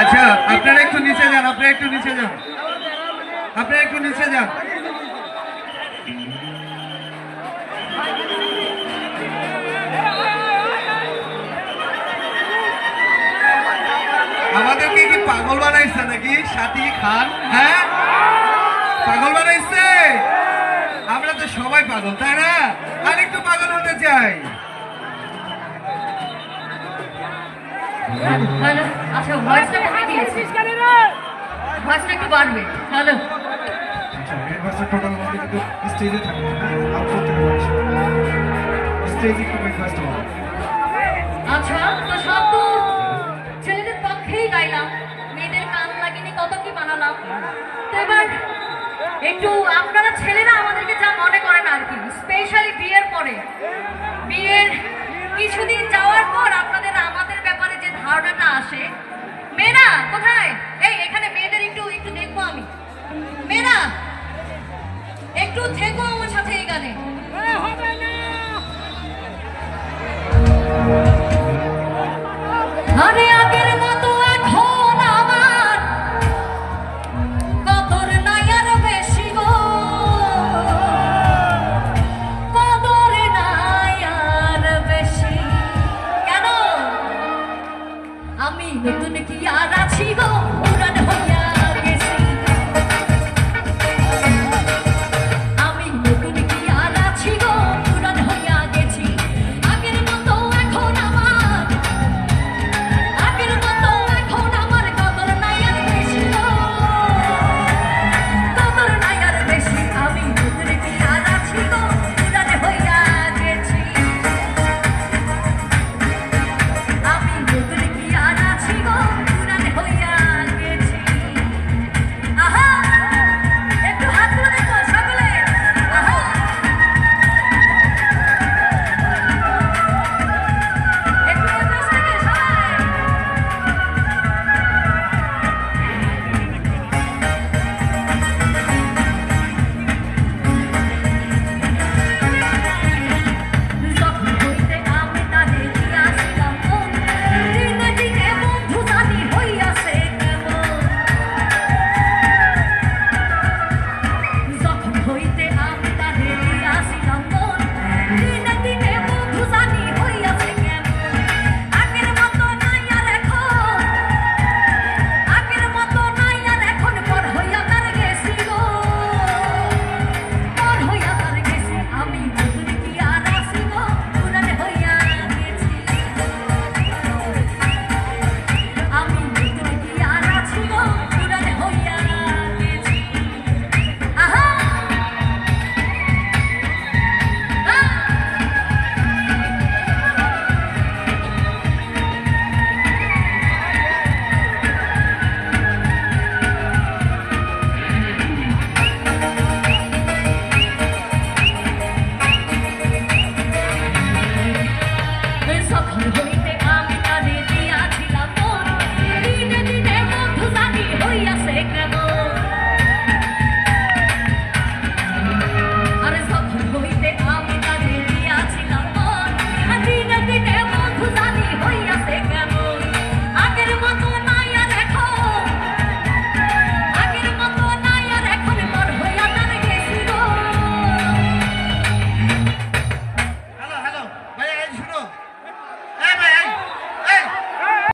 আচ্ছা আপনারা একটু নিচে যান, আপনারা একটু নিচে যান। আপনারা একটু নিচে যান। আমাদেরকে কি পাগল বানাইছে নাকি? সাথী খান? হ্যাঁ? পাগল বানাইছে? আমরা তো সবাই পাগল তাই না? আর একটু পাগল হতে চাই। হ্যালো আচ্ছা ভয়েসটা কমে দিয়েছি ভয়েসটা একটু বাড়বে স্টেজে স্টেজে আচ্ছা একটু আপনারা ছেলেরা আমাদেরকে যা মনে করেন আর কি স্পেশালি বিয়ের পরে। বিয়ের কিছুদিন যাওয়ার পর আপনাদের আমাদের ব্যাপারে যে ধারণাটা আসে। মেয়েরা কোথায়? এই, এখানে মেয়েদের একটু একটু দেখব আমি। মেয়েরা একটু থেকো আমার সাথে এই গানে হবে না নতুন কি আর আছি গো? উড়ান হইয়া something